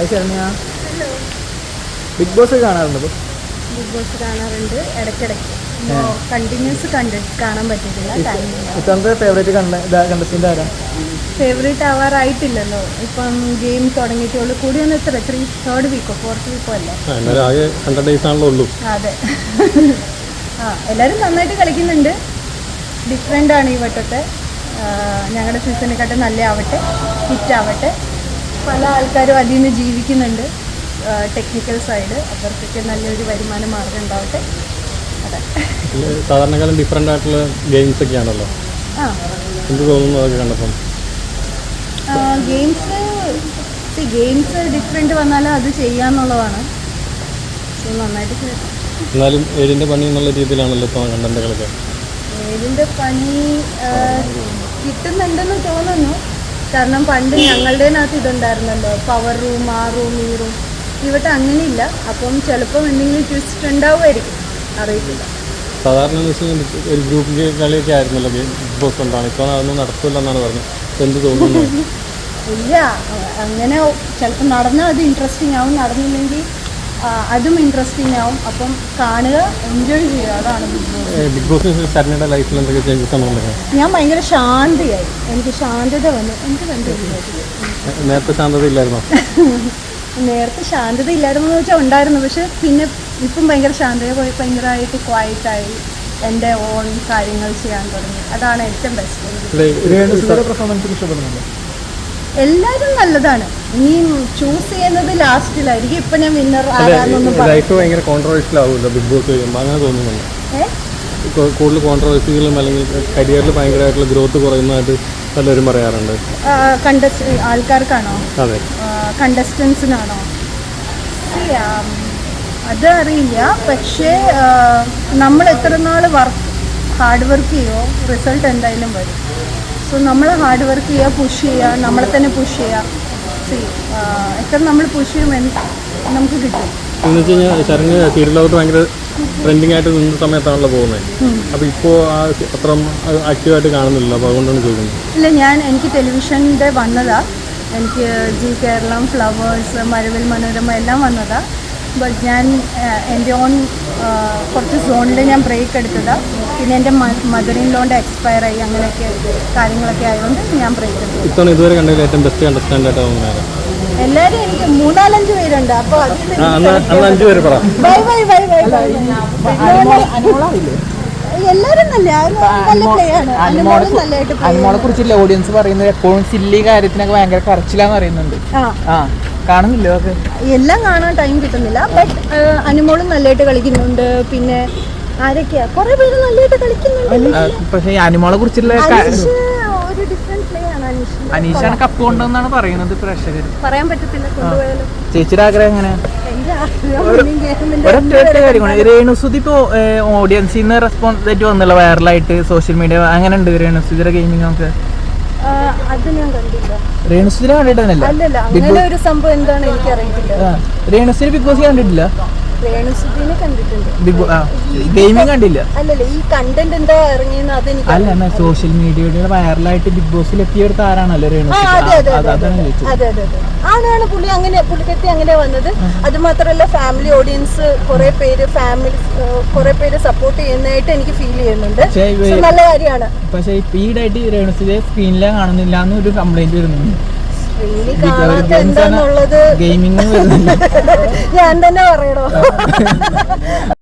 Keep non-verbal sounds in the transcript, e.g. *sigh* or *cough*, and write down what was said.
Hi Saranya big boss കാണാറുണ്ട്? Bigg boss കാണാറുണ്ട്. ഇടയ്ക്കിടയ്ക്ക്. കണ്ടിന്യൂസ് കണ്ട് കാണാൻ ഇത്തവണത്തെ ഫേവറേറ്റ് കണ്ട കണ്ടസ്റ്റന്റ് ആരാ? ഫേവറേറ്റ് ആവാറായിട്ടില്ലല്ലോ. ഇപ്പം ഗെയിം തുടങ്ങിയിട്ടുള്ളൂ. കൂടി വന്ന് എത്ര? ത്രീ തേർഡ് വീക്കോ ഫോർത്ത് വീക്കോ അല്ലേ? അതെ. ആ എല്ലാവരും നന്നായിട്ട് കളിക്കുന്നുണ്ട്. ഡിഫറെന്റ് ആണ് ഈ വട്ടത്തെ. ഞങ്ങളുടെ സീസണിനെക്കാട്ടും നല്ല ആവട്ടെ ഹിറ്റ് ആവട്ടെ. പല ആൾക്കാരും അതിൽ നിന്ന് ജീവിക്കുന്നുണ്ട് ടെക്നിക്കൽ സൈഡ് അവർക്കൊക്കെ നല്ലൊരു വരുമാന മാർഗം ഉണ്ടാവട്ടെ. അതെ. സാധാരണക്കാലം ഡിഫറെന്റ് ആയിട്ടുള്ള ഗെയിംസ് ഒക്കെ ആണല്ലോ എന്ത് തോന്നുന്നു അതൊക്കെ കണ്ടപ്പം? ഗെയിംസ് ഗെയിംസ് ഡിഫറെന്റ് വന്നാലും അത് ചെയ്യാന്നുള്ളതാണ്. നന്നായിട്ട് എന്നാലും ഏഴിന്റെ പണി എന്നുള്ള രീതിയിലാണല്ലോ ഇപ്പോൾ കണ്ടന്റുകളൊക്കെ ഏഴിന്റെ പണി കിട്ടുന്നുണ്ടെന്ന് തോന്നുന്നു. കാരണം പണ്ട് ഞങ്ങളുടേനകത്ത് ഇതുണ്ടായിരുന്നല്ലോ. പവർ റൂം ആ റൂം ഈ റൂം ഇവിടെ അങ്ങനെയില്ല. അപ്പം ചിലപ്പം എന്തെങ്കിലും ട്വിസ്റ്റ് ഉണ്ടാവുമായിരിക്കും. അറിയത്തില്ല. സാധാരണ ഒരു ഗ്രൂപ്പ് കളിയൊക്കെ ആയിരുന്നല്ലോ ബിഗ് ബോസ് കൊണ്ടാണ്. ഇപ്പൊ അതൊന്നും നടക്കില്ല എന്നാണ് പറഞ്ഞത് എന്ത് തോന്നുന്നു? ഇല്ല. അങ്ങനെ ചിലപ്പോൾ നടന്നാൽ അത് ഇൻട്രസ്റ്റിംഗ് ആവും. നടന്നില്ലെങ്കിൽ അതും ഇൻട്രസ്റ്റിംഗ് ആവും. അപ്പം കാണുക എൻജോയ് ചെയ്യുക. അതാണ് ബിഗ് ബോസ് ഏ, ബിഗ് ബോസ് ശരണ്യയുടെ ലൈഫിൽ എന്തൊക്കെ ചേഞ്ചസ് ആണ് ഞാൻ ഭയങ്കര ശാന്തിയായി. എനിക്ക് ശാന്തത വന്നു. എനിക്ക് കണ്ടു നേരത്തെ ശാന്തത ഇല്ലായിരുന്നു? *laughs* നേരത്തെ ശാന്തത ഇല്ലായിരുന്നു എന്ന് വെച്ചാൽ ഉണ്ടായിരുന്നു. പക്ഷെ പിന്നെ ഇപ്പം ഭയങ്കര ശാന്തത പോയി ഭയങ്കരമായിട്ട് ക്വയറ്റായി എന്റെ ഓൺ കാര്യങ്ങൾ ചെയ്യാൻ തുടങ്ങി. അതാണ് ഏറ്റവും ബെസ്റ്റ് എല്ലാവരും നല്ലതാണ്. നീ ചൂസ് ചെയ്യുന്നത് ലാസ്റ്റിലായിരിക്കും ഇപ്പൊ ഞാൻ വിന്നർ ആരാന്നൊന്നും ലൈഫ് ഭയങ്കര കോൺട്രവേഴ്ഷ്യൽ ആവുമല്ലോ ബിഗ് ബോസ് കഴിയുമ്പോൾ അങ്ങനെ തോന്നുന്നുണ്ട്. കൂടുതൽ കോൺട്രവേഴ്സികളും അല്ലെങ്കിൽ കരിയറിൽ ഭയങ്കരമായിട്ടുള്ള ഗ്രോത്ത് കുറയുന്നതായിട്ട് പലരും പറയാറുണ്ട്. കണ്ടസ്റ്റ് ആൾക്കാർക്കാണോ? അതെ. കണ്ടസ്റ്റൻസിനാണോ അതറിയില്ല. പക്ഷേ നമ്മൾ എത്ര നാൾ വർക്ക് ഹാർഡ് വർക്ക് ചെയ്യോ റിസൾട്ട് എന്തായാലും വരും. സോ നമ്മൾ ഹാർഡ് വർക്ക് ചെയ്യുക പുഷ് ചെയ്യുക നമ്മളെ തന്നെ പുഷ് ചെയ്യുക സി എത്ര നമ്മൾ പുഷ് ചെയ്യും നമുക്ക് കിട്ടും. എന്ന് വെച്ച് കഴിഞ്ഞാൽ ശരണ്യ ഭയങ്കര ട്രെൻഡിങ് ആയിട്ട് നിന്ന സമയത്താണല്ലോ പോകുന്നത്. അപ്പോൾ ഇപ്പോൾ ആ അത്ര ആക്റ്റീവായിട്ട് കാണുന്നില്ല അപ്പോൾ അതുകൊണ്ടാണ് ചോദിക്കുന്നത്. ഇല്ല ഞാൻ എനിക്ക് ടെലിവിഷന്റെ വന്നതാ. എനിക്ക് ജി കേരളം ഫ്ലവേഴ്സ് മരവിൽ മനോരമ എല്ലാം വന്നതാ. ബട്ട് ഞാൻ എന്റെ ഓൺ കുറച്ച് സോണിൽ ഞാൻ ബ്രേക്ക് എടുത്തത്. പിന്നെ എന്റെ മദറിൻ ലോണിന്റെ എക്സ്പയർ ആയി അങ്ങനെയൊക്കെ കാര്യങ്ങളൊക്കെ ആയതുകൊണ്ട് ഞാൻ ബ്രേക്ക് എടുത്തു ഇത്തവണ ഇതുവരെ കണ്ടതിൽ ഏറ്റവും ബെസ്റ്റ് അണ്ടർസ്റ്റാൻഡ് ആയിട്ട് എല്ലാവരും എനിക്ക് മൂന്നാലഞ്ച് പേരുണ്ട് അപ്പൊ അതിൽ bye bye bye bye bye അനുമോളും കുറിച്ചില്ല ഓഡിയൻസ് പറയുന്നത് എപ്പോഴും സില്ലി കാര്യത്തിനൊക്കെ ഭയങ്കര കറച്ചിലാന്ന് പറയുന്നുണ്ട്. ആ. കാണുന്നില്ല എല്ലാം കാണാൻ ടൈം കിട്ടുന്നില്ല. ബട്ട് അനുമോളും നല്ലതായിട്ട് കളിക്കുന്നുണ്ട്. പിന്നെ ആരൊക്കെയാ? കുറെ പേര് നല്ലതായിട്ട് കളിക്കുന്നുണ്ട്. പക്ഷേ അനുമോളെ കുറിച്ചുള്ള അനീഷാണ് കപ്പ് കൊണ്ടുവന്നാണ് പറയുന്നത് പ്രേക്ഷകർ പറയാൻ പറ്റത്തില്ല ചേച്ചിയുടെ ആഗ്രഹം എങ്ങനെ ഒരൊറ്റ കാര്യമാണ്. രേണുസുതി ഇപ്പോ ഓഡിയൻസിൽ നിന്ന് റെസ്പോൺസ് ആയിട്ട് വന്നുള്ള വൈറലായിട്ട് സോഷ്യൽ മീഡിയ അങ്ങനെ ഉണ്ട് രേണുസുതിയുടെ ഗെയിമിംഗ് നമുക്ക് ആ, കണ്ടിട്ടില്ല രേണുസുതിനെ ബിഗ് ബോസ് കണ്ടിട്ടില്ല? രേണുസുദ്ദീനെ കണ്ടിട്ടുണ്ട്. ഗെയിമിംഗ് കണ്ടില്ല. അല്ലല്ല ഈ കണ്ടന്റ് എന്താ ഇറങ്ങിയെന്ന് അതെനിക്ക് അല്ല എന്നാ സോഷ്യൽ മീഡിയയുടെ വൈറലായിട്ട് ബിഗ് ബോസിൽ എത്തിയ ഒരു താരാണല്ലോ അതെ അതെ അതെ അതെ അതെ അതെ. അതെ ആണാണ് പുള്ളി അങ്ങനെ പുള്ളിക്കെത്തി അങ്ങനെ വന്നത്? അത് മാത്രമല്ല ഫാമിലി ഓഡിയൻസ് കുറെ പേര് ഫാമിലി കുറെ പേര് സപ്പോർട്ട് ചെയ്യുന്നതായിട്ട് എനിക്ക് ഫീൽ ചെയ്യുന്നുണ്ട്. നല്ല കാര്യമാണ്. പക്ഷെ സ്പീഡായിട്ട് രേണുസുതിയെ സ്ക്രീനിലെ കാണുന്നില്ല എന്നൊരു കംപ്ലൈന്റ് വരുന്നുണ്ട്. ഗെയിമിംഗ് *laughs* ഞാൻ തന്നെ പറയണോ? *laughs*